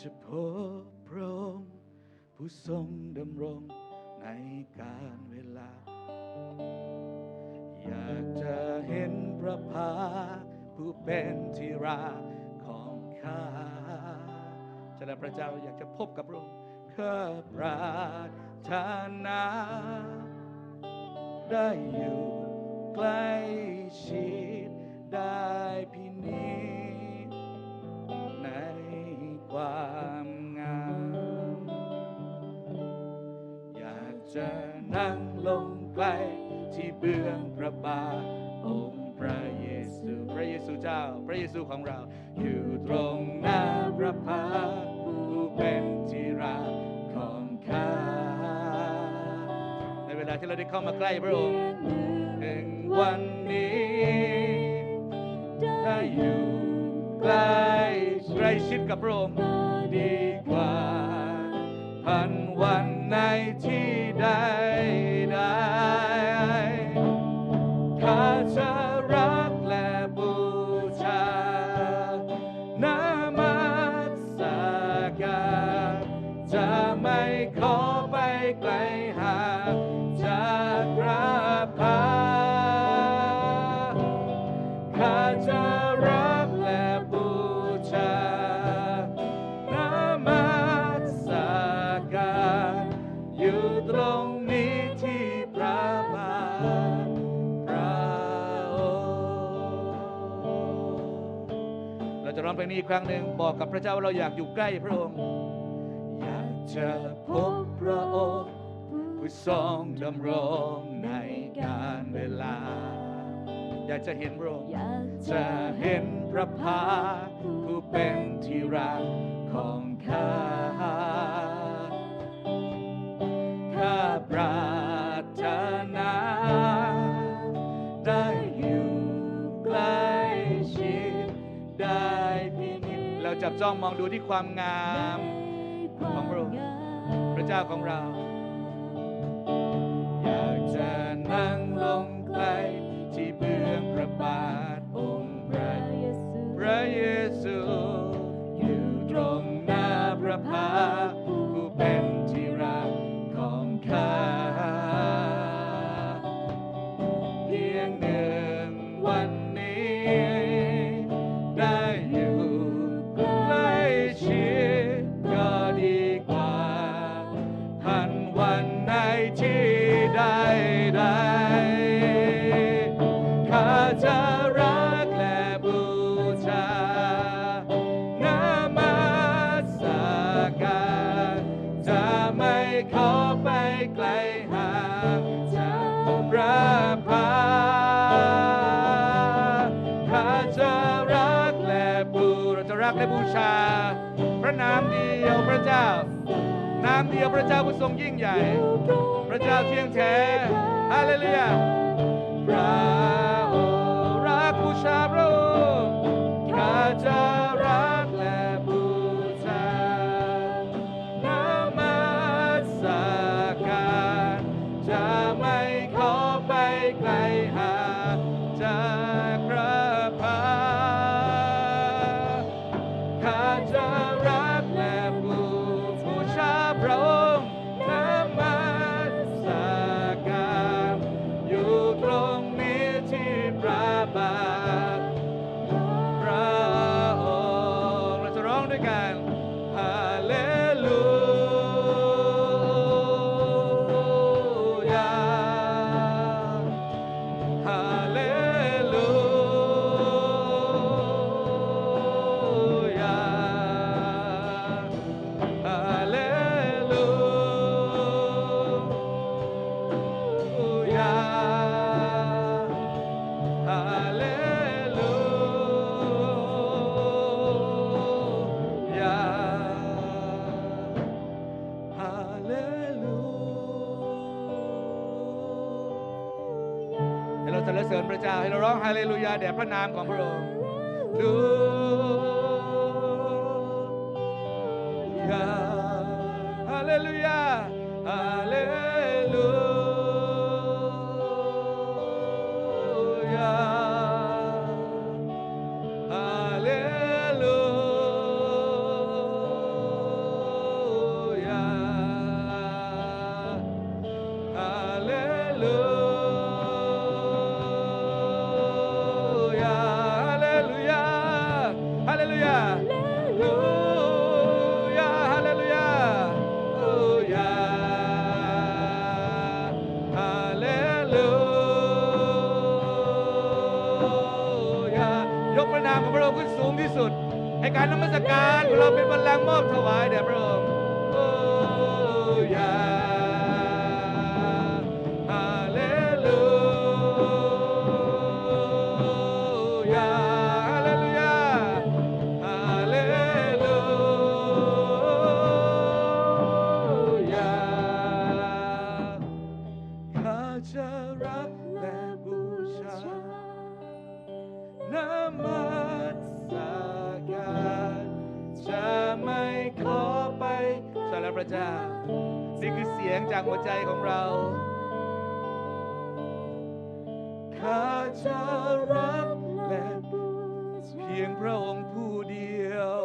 จะพบพระองค์ผู้ทรงดำรงในการเวลา อยากจะเห็นพระพักตร์ผู้เป็นที่รักของข้าฉะนั้นพระเจ้าอยากจะพบกับพระองค์ข้าปรารถนา ได้อยู่ใกล้ชิดได้พินิจ ความงาม อยากจะนั่งลงใกล้ที่เบื้องพระบาทองค์พระเยซูพระเยซูเจ้า พระเยซูของเรา อยู่ตรงหน้าพระพักผู้เป็นที่รักของข้าในเวลาที่เราได้เข้ามาใกล้พระองค์ถึงวันนี้ ได้อยู่ใกล้ ใกล้ชิดกับพระองค์ดีกว่าพันวันในที่ใดใด องเพลงนี้อีกครั้งหนึ่งบอกกับพระเจ้าว่าเราอยากอยู่ใกล้พระองค์ อยากจะพบพระองค์ผู้ทรงดำรงในการเวลา อยากจะเห็นพระองค์อยากจะเห็นพระพาผู้เป็นที่รักของข้า บจ้องมองดูที่ความงามของพระองค์พระเจ้าของเรา อยากจะนั่งลงใกล้ที่เบื้องพระบาทองค์พระเยซูพระเยซู อยู่ตรงหน้าพระพัก และบูเราจะรักและบูชา พระนามเดียวพระเจ้า นามเดียวพระเจ้าผู้ทรงยิ่งใหญ่ พระเจ้าเที่ยงแท้ฮาเลลูยา ข้ สรรเสริญพระเจ้าให้เราร้องฮาเลลูยาแด่พระนามของพระองค์ลูยาฮาเลลูยาฮาเลลูามของพระองค์ขึ้นสูงที่สุด ให้การนมัสการของเราเป็นบัลลังมอบถวายแด่พระองค์โอ้ยาฮาเลลูยาฮาเลลูยาฮาเลลูยาข้าจะรักและบูชานาม แล้วพระเจ้านี่คือเสียงจากหัวใจของเราข้าจะรักและเพียงพระองค์ผู้เดียว